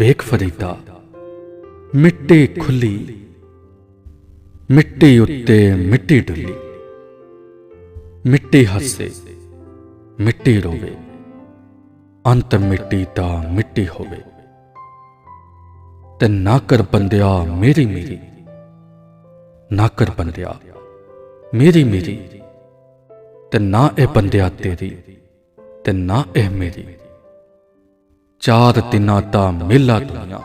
ਵੇਖ ਫਰੀਦਾ, ਮਿੱਟੀ ਖੁੱਲੀ, ਮਿੱਟੀ ਉੱਤੇ ਮਿੱਟੀ ਡੁੱਲੀ। ਮਿੱਟੀ ਹੱਸੇ, ਮਿੱਟੀ ਰੋਵੇ, ਅੰਤ ਮਿੱਟੀ ਦਾ ਮਿੱਟੀ ਹੋਵੇ। ਤੇ ਨਾ ਕਰ ਬੰਦਿਆ ਮੇਰੀ ਮੇਰੀ ਨਾ ਕਰ ਬੰਦਿਆ ਮੇਰੀ ਮੇਰੀ, ਤੇ ਨਾ ਇਹ ਬੰਦਿਆ ਤੇਰੀ, ਤੇ ਨਾ ਇਹ ਮੇਰੀ। ਚਾਰ ਦਿਨਾਂ ਦਾ ਮੇਲਾ ਦੁਨੀਆ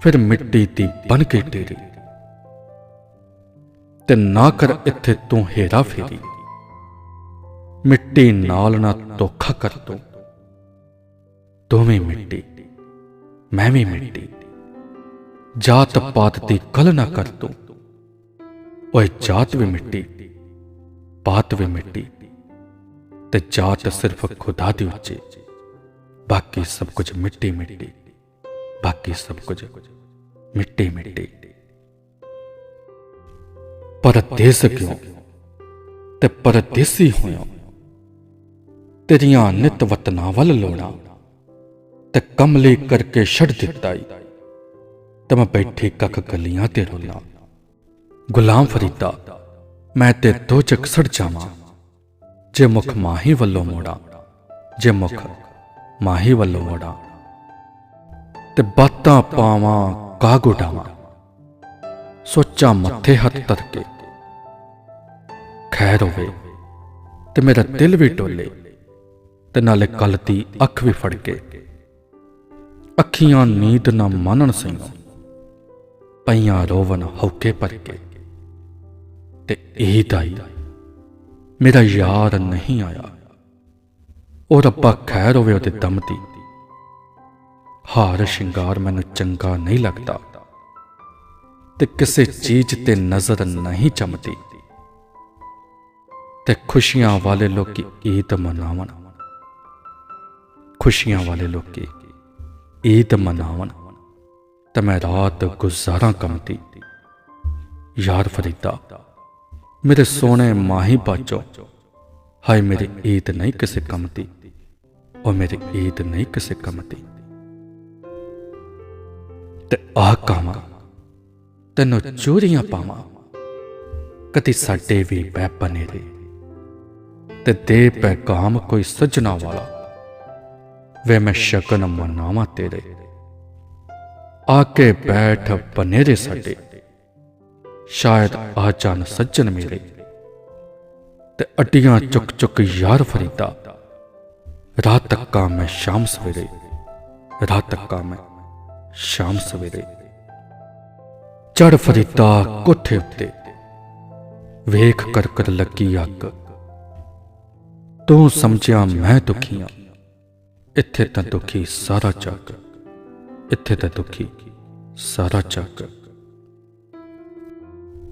ਫਿਰ ਮਿੱਟੀ ਦੀ ਬਣ ਕੇ ਤੇਰੀ ਤੇ ਨਾ ਕਰ ਇੱਥੇ ਤੂੰ ਹੇਰਾ ਫੇਰੀ, ਮਿੱਟੀ ਨਾਲ ਨਾ ਧੋਖਾ ਕਰ ਤੂੰ। ਦੋਵੇਂ ਮਿੱਟੀ, ਮੈਂ ਵੀ ਮਿੱਟੀ, ਜਾਤ ਪਾਤ ਦੀ ਕਲ ਨਾ ਕਰ ਤੂੰ। ਓਏ ਜਾਤ ਵੀ ਮਿੱਟੀ, ਪਾਤ ਵੀ ਮਿੱਟੀ, ਤੇ ਜਾਤ ਸਿਰਫ ਖੁਦਾ ਦੀ ਉੱਚੀ। ਬਾਕੀ ਸਭ ਕੁਝ ਮਿੱਟੀ ਮਿੱਟੀ, ਬਾਕੀ ਸਭ ਕੁਝ ਮਿੱਟੀ ਮਿੱਟੀ। ਪਰਦੇਸ ਕਿਉਂ? ਤੇ ਪਰਦੇਸੀ ਹੋਇਆ ਤੇਰੀਆਂ ਨਿਤ ਵਤਨਾਂ ਵੱਲ ਲੋਣਾ ਤੇ ਕਮਲੀ ਕਰਕੇ ਛੱਡ ਦਿੱਤਾ ਈ। ਤੇ ਮੈਂ ਬੈਠੇ ਕੱਖ ਗਲੀਆਂ ਤੇ ਰੋਲਾਂ। ਗੁਲਾਮ ਫਰੀਦਾ, ਮੈਂ ਤੇ ਦੋ ਚੱਕ ਸੜ ਜਾਵਾਂ। ਜੇ ਮੁਖ ਮਾਹੀ ਵੱਲੋਂ ਮੋੜਾ, ਜੇ ਮੁਖ ਮਾਹੀ ਵੱਲੋਂ ਮੋੜਾ ਤੇ ਬਾਤਾਂ ਪਾਵਾਂ ਕਾਗ ਉਡਾਵਾਂ ਸੋਚਾਂ ਮੱਥੇ ਹੱਥ ਧਰ ਕੇ ਖੈਰ ਹੋਵੇ, ਤੇ ਮੇਰਾ ਦਿਲ ਵੀ ਟੋਲੇ, ਤੇ ਨਾਲੇ ਕੱਲ ਦੀ ਅੱਖ ਵੀ ਫੜ ਕੇ ਅੱਖੀਆਂ ਨੀਂਦ ਨਾ ਮੰਨਣ ਸਿੰਘੋ ਪਈਆਂ ਰੋਵਨ ਹੌਕੇ ਪਰ ਕੇ ਤੇ ਇਹ ਦਾਈ ਮੇਰਾ ਯਾਰ ਨਹੀਂ ਆਇਆ। ਰੱਬਾ ਖੈਰ ਹੋਵੇ ਉਹਦੇ ਦਮ ਦੀ। ਹਾਰ ਸ਼ਿੰਗਾਰ ਮੈਨੂੰ ਚੰਗਾ ਨਹੀਂ ਲੱਗਦਾ। ਤੇ ਕਿਸੇ ਚੀਜ਼ ਤੇ ਨਜ਼ਰ ਨਹੀਂ ਚਮਦੀ। ਤੇ ਖੁਸ਼ੀਆਂ ਵਾਲੇ ਲੋਕੀ ਈਦ ਮਨਾਵਣ। ਖੁਸ਼ੀਆਂ ਵਾਲੇ ਲੋਕੀ ਈਦ ਮਨਾਵਣ। ਤੇ ਮੈਂ ਰਾਤ ਗੁਜ਼ਾਰਾਂ ਕਮਤੀ ਯਾਰ ਫਰੀਦਾ, ਮੇਰੇ ਸੋਹਣੇ ਮਾਹੀ ਬਾਚੋ, ਹਾਏ ਮੇਰੀ ਈਦ ਨਹੀਂ ਕਿਸੇ ਕੰਮ ਦੀ। ਉਹ ਮੇਰੀ ਈਦ ਨਹੀਂ ਕਿਸੇ ਕੰਮ ਦੀ ਤੇ ਆਹ ਕਾਵਾਂ ਤੈਨੂੰ ਚੋਰੀਆਂ ਪਾਵਾਂ ਕਦੀ ਸਾਡੇ ਵੀ ਬੈ ਬਨੇਰੇ ਤੇ ਦੇ ਪੈਗਾਮ ਕੋਈ ਸੱਜਣਾ ਵਾਲਾ ਵੇ ਮੈਂ ਸ਼ਕਨ ਮਨਾਵਾਂ ਤੇਰੇ ਆ ਕੇ ਬੈਠ ਬਨੇਰੇ ਸਾਡੇ ਸ਼ਾਇਦ ਆ ਜਾਣ ਸੱਜਣ ਮੇਰੇ ਤੇ ਅੱਡੀਆਂ ਚੁੱਕ ਚੁੱਕ ਯਾਰ ਫਰੀਦਾ ਰਾਤ ਤੱਕਾ ਮੈਂ ਸ਼ਾਮ ਸਵੇਰੇ, ਰਾਤ ਤੱਕਾ ਮੈਂ ਸ਼ਾਮ ਸਵੇਰੇ। ਚੜ ਫਰੀਦਾ ਕੋਠੇ ਉੱਤੇ, ਵੇਖ ਕਰ ਕਰ ਲੱਗੀ ਅੱਗ। ਤੂੰ ਸਮਝਿਆ ਮੈਂ ਦੁਖੀਆਂ ਇੱਥੇ ਤਾਂ ਦੁਖੀ ਸਾਰਾ ਜੱਗ, ਇੱਥੇ ਤਾਂ ਦੁਖੀ ਸਾਰਾ ਜੱਗ।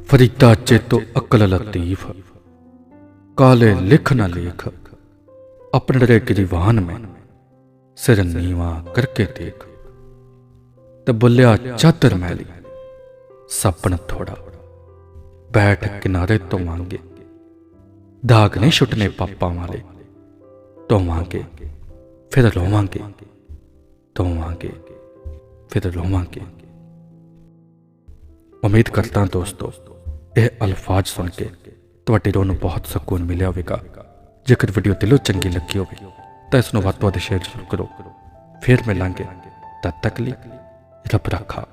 ਫਰੀਦਾ ਚੇਤੋ ਅਕਲ ਲਤੀਫ, ਕਾਲੇ ਲਿਖ ਨਾ ਲੇਖ ਆਪਣੇ ਰੇ ਗਰੀਵਾਨ ਮੈਂ ਸਿਰ ਨੀਵਾ ਕਰਕੇ ਦੇਖ ਤੇ ਬੁੱਲਿਆ ਚਾਦਰ ਮੈਲੀ ਸਪਨ ਥੋੜਾ ਬੈਠ ਕਿਨਾਰੇ ਤੋਂ ਮੰਗੇ ਦਾਗ ਨਹੀਂ ਛੁੱਟਨੇ ਪਾਪਾਂ ਵਾਲੇ ਧੋਵਾਂਗੇ ਫਿਰ ਰੋਵਾਂਗੇ ਧੋਵਾਂਗੇ ਫਿਰ ਰੋਵਾਂਗੇ ਉਮੀਦ ਕਰਦਾ ਦੋਸਤੋ ਇਹ ਅਲਫਾਜ਼ ਸੁਣ ਕੇ ਤੁਹਾਡੇ ਰੂਹ ਨੂੰ ਬਹੁਤ ਸਕੂਨ ਮਿਲਿਆ ਹੋਵੇਗਾ ਜੇਕਰ ਵੀਡੀਓ ਦਿਲੋਂ ਚੰਗੀ ਲੱਗੀ ਹੋਵੇ, ਤਾਂ ਇਸ ਨੂੰ ਵੱਧ ਤੋਂ ਵੱਧ ਸ਼ੇਅਰ ਜ਼ਰੂਰ ਕਰੋ। ਫਿਰ ਮਿਲਾਂਗੇ, ਤਦ ਤੱਕ ਲਈ ਰੱਬ ਰੱਖਾ